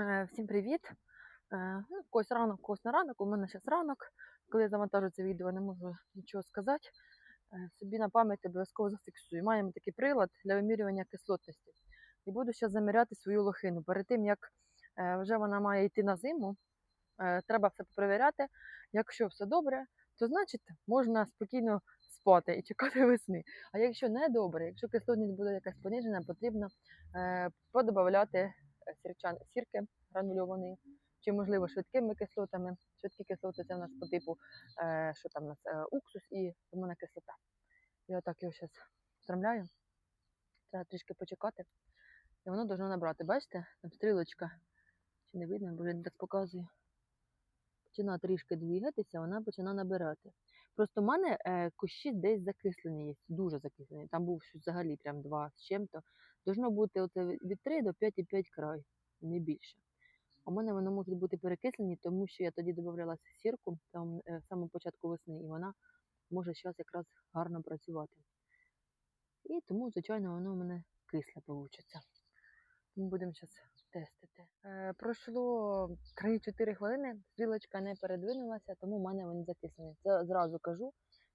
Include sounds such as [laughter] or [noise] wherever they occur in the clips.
Всім привіт! Е, Ну, когось ранок, когось на ранок. У мене зараз ранок. Коли я завантажу це відео, не можу нічого сказати. Е, Собі на пам'ять обов'язково зафіксую. Маємо такий прилад для вимірювання кислотності. І буду зараз заміряти свою лохину. Перед тим, як е, вже вона має йти на зиму, треба все перевіряти. Якщо все добре, то значить можна спокійно спати і чекати [laughs] весни. А якщо не добре, якщо кислотність буде якась понижена, потрібно подобавляти сірчан, сірки гранульованої, чи, можливо, швидкими кислотами. Швидкі кислоти це в нас по типу, е, що там у нас е, уксус і лимонна кислота. Я так його зараз встромляю. Треба трішки почекати. І воно должно набрати. Бачите, там стрілочка. Чи не видно, бо він так показує. Починає трішки двигатися, вона починає набирати. Просто в мене е, кущі десь закислені є, дуже закислені. Там був щось взагалі прям два з чим-то. Должно бути оце від 3 до 5,5 край, не більше. У мене вони можуть бути перекислені, тому що я тоді додавала сірку там е, в початку весни, і вона може зараз якраз гарно працювати. І тому, звичайно, воно у мене кисле вийде. Тому будемо зараз тестити. Е, пройшло 3-4 хвилини, стрілочка не передвинулася, тому в мене вони закислені. Це зразу кажу.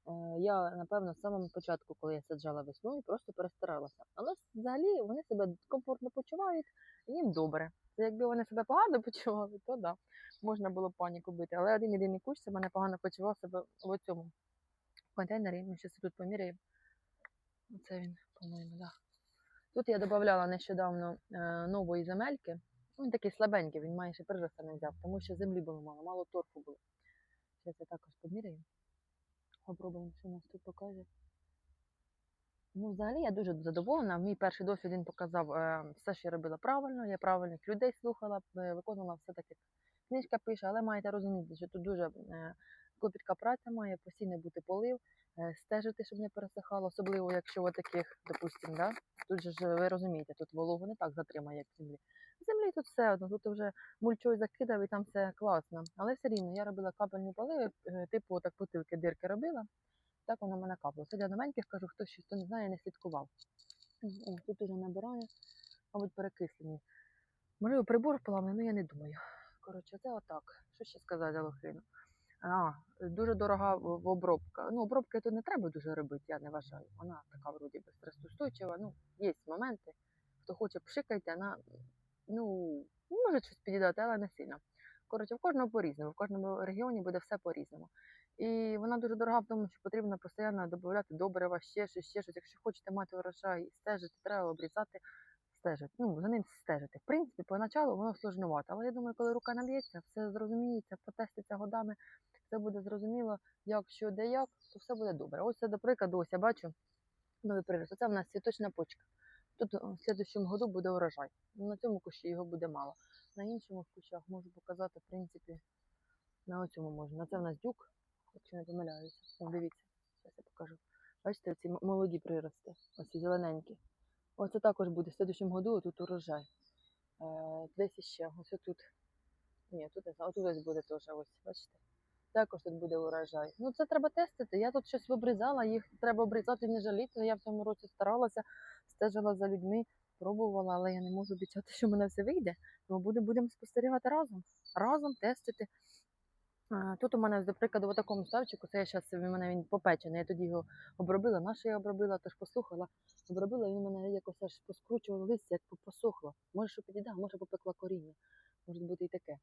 Е, я, напевно, з самого початку, коли я саджала весною, просто перестаралася. Але взагалі вони себе комфортно почувають і їм добре. Це якби вони себе погано [laughs] почували, то да, можна було паніку бити. Але один єдиний кущ себе непогано почував себе в цьому контейнері. Ми зараз тут поміряємо. Оце він, по-моєму, да. Тут я додавала нещодавно е, нової земельки. Він такий слабенький, він майже прироста не взяв, тому що землі було мало, мало торфу було. Зараз я також поміряю. Попробуємо, що нас тут покаже. Ну, взагалі я дуже задоволена. Мій перший досвід він показав е, все, що я робила правильно. Я правильних людей слухала, е, виконувала все так, як книжка пише, але маєте розуміти, що тут дуже е, клопітка праця має постійно бути полив, стежити, щоб не пересихало, особливо якщо таких, допустимо, да? тут же ж ви розумієте, тут вологу не так затримає, як землі. Землі тут все одно, тут вже мульчою закидав і там все класно. Але все рівно я робила капельні поливи, е, типу так потилки дирки робила. Так воно мене капало. Це новеньких кажу, хто ще хто не знає, не слідкував. Тут уже набирає, мабуть, перекислені. Можливо, прибор плавний, ну я не думаю. Коротше, це отак. Що ще сказати за лохину? А, дуже дорога в- обробка. Ну, обробки тут не треба дуже робити, я не вважаю. Вона така вроді би стресоустойчива. Ну, є моменти. Хто хоче, пшикайте, вона ну, може щось підідати, але не сильно. Коротше, в кожного по-різному, в кожному регіоні буде все по-різному. І вона дуже дорога в тому, що потрібно постійно додавати добрива, ще щось, ще щось. Якщо хочете мати урожай стежити, треба обрізати, стежити. Ну, за ним стежити. В принципі, поначалу воно сложновато. Але я думаю, коли рука наб'ється, все зрозуміється, потеститься годами, все буде зрозуміло, як що, де як, то все буде добре. Ось це, до прикладу, ось я бачу новий прирост. Оце в нас цвіточна почка. Тут в слідчому году буде урожай. На цьому кущі його буде мало. На іншому кущах можу показати, в принципі, на цьому можна. Це в нас дюк, якщо не помиляюся. Дивіться, зараз я покажу. Бачите, ці молоді прирости, оці зелененькі. Оце також буде в слідчому году тут урожай. Е, десь іще, ось тут. Ні, тут не знаю, тут буде теж, ось, бачите. Також тут буде урожай. Ну це треба тестити. Я тут щось обрізала, їх треба обрізати, не жаліти. Я в цьому році старалася, стежила за людьми, пробувала, але я не можу обіцяти, що в мене все вийде. Тому буде, будемо спостерігати разом. Разом тестити. Тут у мене, до прикладу, в такому ставчику, це я зараз в мене він попечений. Я тоді його обробила, наше я обробила, тож послухала. Обробила, він мене якось аж поскручував листя, як посохло. Може, що підійде, може попекла коріння. Може бути і таке.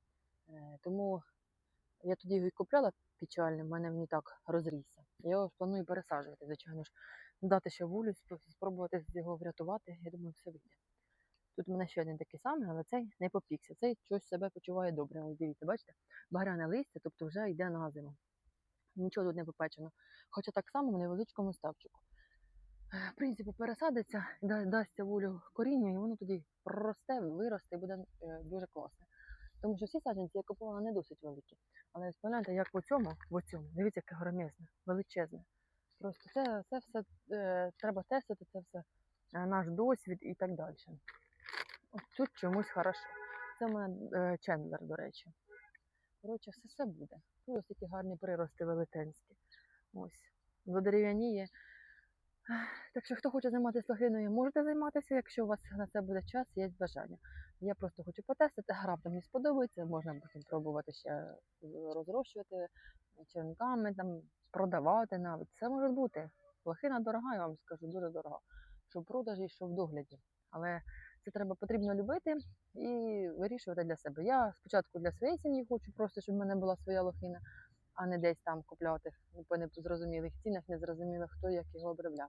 Е, Тому я тоді його і купляла печально, в мене він і так розрісся. Я його планую пересаджувати, звичайно ж, дати ще вулю, спробувати його врятувати. Я думаю, все вийде. Тут у мене ще один такий самий, але цей не попікся. Цей щось себе почуває добре. Ось дивіться, бачите? Багряне листя, тобто вже йде на зиму. Нічого тут не попечено. Хоча так само в невеличкому ставчику. В принципі, пересадиться, да- дасться волю корінню, і воно тоді проросте, виросте і буде е, дуже класне. Тому що всі саджанці я купувала не досить великі. Але погляньте, як в цьому, в цьому, дивіться, яке громезне, величезне. Просто це, це все е, треба тестити, це все е, наш досвід і так далі. Ось тут чомусь хорошо. Це в мене е, Чендлер, до речі. Коротше, все все буде. Ось такі гарні прирости велетенські. Ось. Водерев'яніє. Так що, хто хоче займатися лохиною, можете займатися, якщо у вас на це буде час, є бажання. Я просто хочу потестити, раптом мені сподобається, можна потім пробувати ще е, розрощувати черенками, там, продавати навіть. Це може бути. Лохина дорога, я вам скажу, дуже дорога. Що в продажі, що в догляді. Але це треба потрібно любити і вирішувати для себе. Я спочатку для своєї сім'ї хочу просто, щоб в мене була своя лохина, а не десь там купляти по незрозумілих цінах, незрозуміло хто як його обробляв.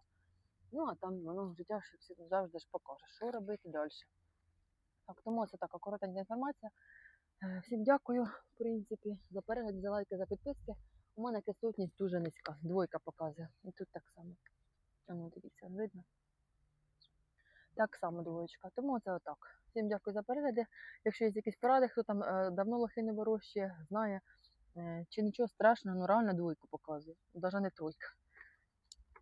Ну, а там воно життя завжди ж покаже, що робити далі. Так, тому це така коротенька інформація. Е, Всім дякую, в принципі, за перегляд, за лайки, за підписки. У мене кислотність дуже низька, двойка показує. І тут так само. Ну, дивіться, видно? Так само двоєчка. Тому це отак. Всім дякую за перегляди. Якщо є якісь поради, хто там е, давно лохи не вирощує, знає, чи нічого страшного, ну реально двойку показує. Навіть не тройка.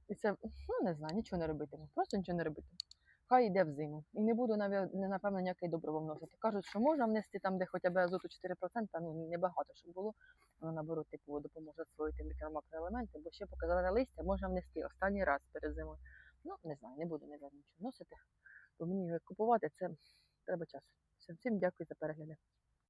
І це, ну не знаю, нічого не робитиму. Просто нічого не робитиму. Хай йде в зиму. І не буду, напевно, ніяке добриво вносити. Кажуть, що можна внести там, де хоча б азоту 4%, ну небагато, щоб було. Воно наоборот, типу, допоможе освоїти мікро-макроелементи, бо ще показали листя можна внести останній раз перед зимою. Ну, не знаю, не буду, навіть, нічого вносити. Бо мені купувати це треба час. Всім, всім дякую за перегляди.